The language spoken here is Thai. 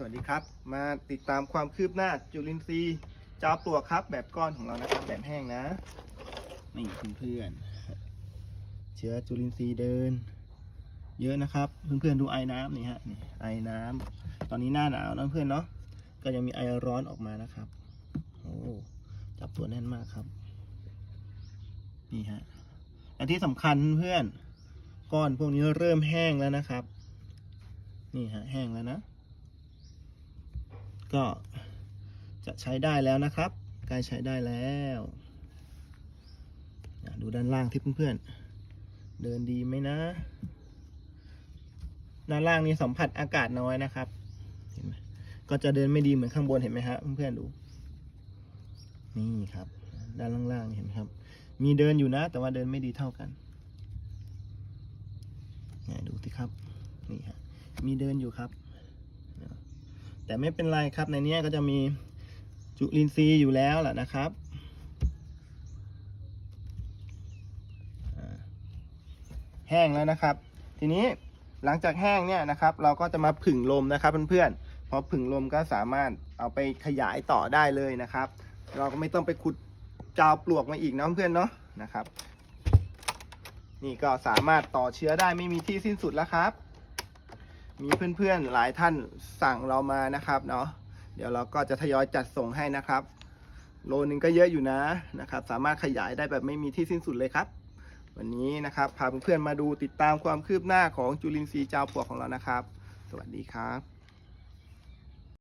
สวัสดีครับ มาติดตามความคืบหน้าจุลินทรีย์จาวปลวกครับ แบบก้อนของเรานะครับ แบบแห้งนะ นี่เพื่อนๆเชื้อจุลินทรีย์เดิน เยอะนะครับ เพื่อนๆดูไอ้น้ำนี่ฮะนี่ไอ้น้ำตอนนี้หน้าหนาวนะเพื่อนเนาะก็ยังมีไอร้อนออกมานะครับโอ้จับตัวแน่นมากครับ นี่ฮะและที่สำคัญเพื่อนก้อนพวกนี้เริ่มแห้งแล้วนะครับ นี่ฮะแห้งแล้วนะ ก็จะใช้ได้แล้วนะครับใกล้ใช้ได้แล้วดูด้านล่างที่เพื่อนๆ เดินดีไหมนะ ด้านล่างนี้สัมผัสอากาศน้อยนะครับเห็นไหมก็จะเดินไม่ดีเหมือนข้างบนเห็นไหมฮะเพื่อนๆดู นี่ครับ ด้านล่างๆเห็นไหมครับ มีเดินอยู่นะ แต่ว่าเดินไม่ดีเท่ากันนี่ดูสิครับ นี่ฮะ มีเดินอยู่ครับ แต่ไม่เป็นไรครับในนี้ก็จะมีจุลินทรีย์อยู่แล้วแหละนะครับแห้งแล้วนะครับ ทีนี้หลังจากแห้งเนี่ยนะครับ เราก็จะมาผึ่งลมนะครับเพื่อนๆพอผึ่งลมก็สามารถเอาไปขยายต่อได้เลยนะครับ เราก็ไม่ต้องไปขุดจาวปลวกมาอีกนะเพื่อนเนาะนะครับ นี่ก็สามารถต่อเชื้อได้ไม่มีที่สิ้นสุดแล้วครับ มีเพื่อนๆหลายท่านสั่งเรามานะครับเนาะเดี๋ยวเราก็จะทยอยจัดส่งให้นะครับ โลนึงก็เยอะอยู่นะนะครับ สามารถขยายได้แบบไม่มีที่สิ้นสุดเลยครับ วันนี้นะครับพาเพื่อนๆมาดูติดตามความคืบหน้าของจุลินทรีย์เจ้าปวกของเรานะครับ สวัสดีครับ